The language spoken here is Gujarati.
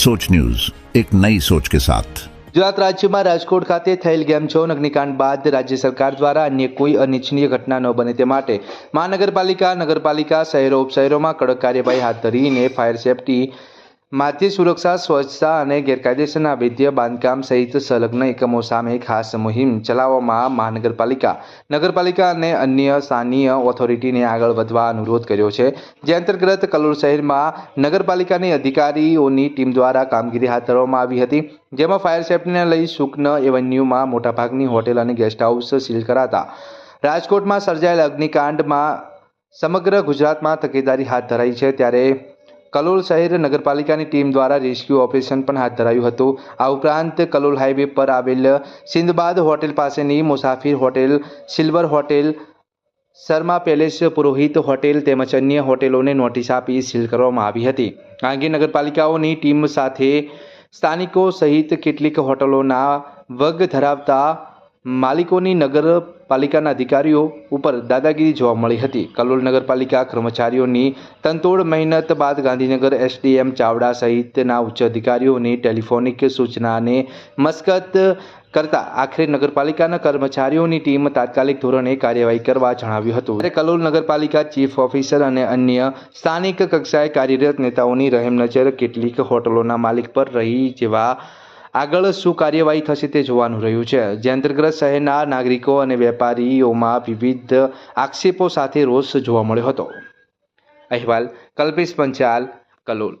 सोच न्यूज एक नई सोच के साथ ગુજરાત રાજ્યમાં રાજકોટ ખાતે થયેલ ગેમ ઝોન અગ્નિકાંડ બાદ રાજ્ય સરકાર દ્વારા અન્ય કોઈ અનિચ્છનીય ઘટના ન બને તે માટે મહાનગરપાલિકા નગરપાલિકા શહેરો ઉપશહેરોમાં કડક કાર્યવાહી હાથ ધરીને ફાયર સેફટી માધ્ય સુરક્ષા, સ્વચ્છતા અને ગેરકાયદેસરના વૈદ્ય બાંધકામ સહિત સંલગ્ન એકમો સામે ખાસ મુહિમ ચલાવવામાં મહાનગરપાલિકા, નગરપાલિકા અને અન્ય સ્થાનીય ઓથોરિટીને આગળ વધવા અનુરોધ કર્યો છે. જે અંતર્ગત કલોલ શહેરમાં નગરપાલિકાની અધિકારીઓની ટીમ દ્વારા કામગીરી હાથ ધરવામાં આવી હતી, જેમાં ફાયર સેફ્ટીને લઈ સુકન એવન્યુમાં મોટાભાગની હોટેલ અને ગેસ્ટ હાઉસ સીલ કરાતા. રાજકોટમાં સર્જાયેલ અગ્નિકાંડમાં સમગ્ર ગુજરાતમાં તકેદારી હાથ ધરાઈ છે, ત્યારે કલોલ શહેર નગરપાલિકાની ટીમ દ્વારા રેસ્ક્યુ ઓપરેશન પણ હાથ ધરાયું હતું. આ ઉપરાંત કલોલ હાઈવે પર આવેલ સિંદબાદ હોટેલ પાસેની Musafir hotel, silver hotel, Sharma palace Purohit hotel તેમજ અન્ય હોટેલોને નોટિસ આપી સીલ કરવામાં આવી હતી. આ અંગે નગરપાલિકાઓની ટીમ સાથે સ્થાનિકો સહિત કેટલીક હોટલોના વગ ધરાવતા માલિકોની નગરપાલિકાના અધિકારીઓ ઉપર દાદાગીરી જોવા મળી હતી. કલોલ નગરપાલિકા કર્મચારીઓની તંતોડ મહેનત બાદ ગાંધીનગર એસડીએમ ચાવડા સહિતના ઉચ્ચ અધિકારીઓની ટેલિફોનિક સૂચનાને મસ્કત કરતા આખરે નગરપાલિકાના કર્મચારીઓની ટીમ તાત્કાલિક ધોરણે કાર્યવાહી કરવા જણાવ્યું હતું. ત્યારે કલોલ નગરપાલિકા ચીફ ઓફિસર અને અન્ય સ્થાનિક કક્ષાએ કાર્યરત નેતાઓની રહેમ નજર કેટલીક હોટલોના માલિક પર રહી જેવા આગળ શું કાર્યવાહી થશે તે જોવાનું રહ્યું છે. જે અંતર્ગત શહેરના નાગરિકો અને વેપારીઓમાં વિવિધ આક્ષેપો સાથે રોષ જોવા મળ્યો હતો. અહેવાલ કલ્પેશ પંચાલ, કલોલ.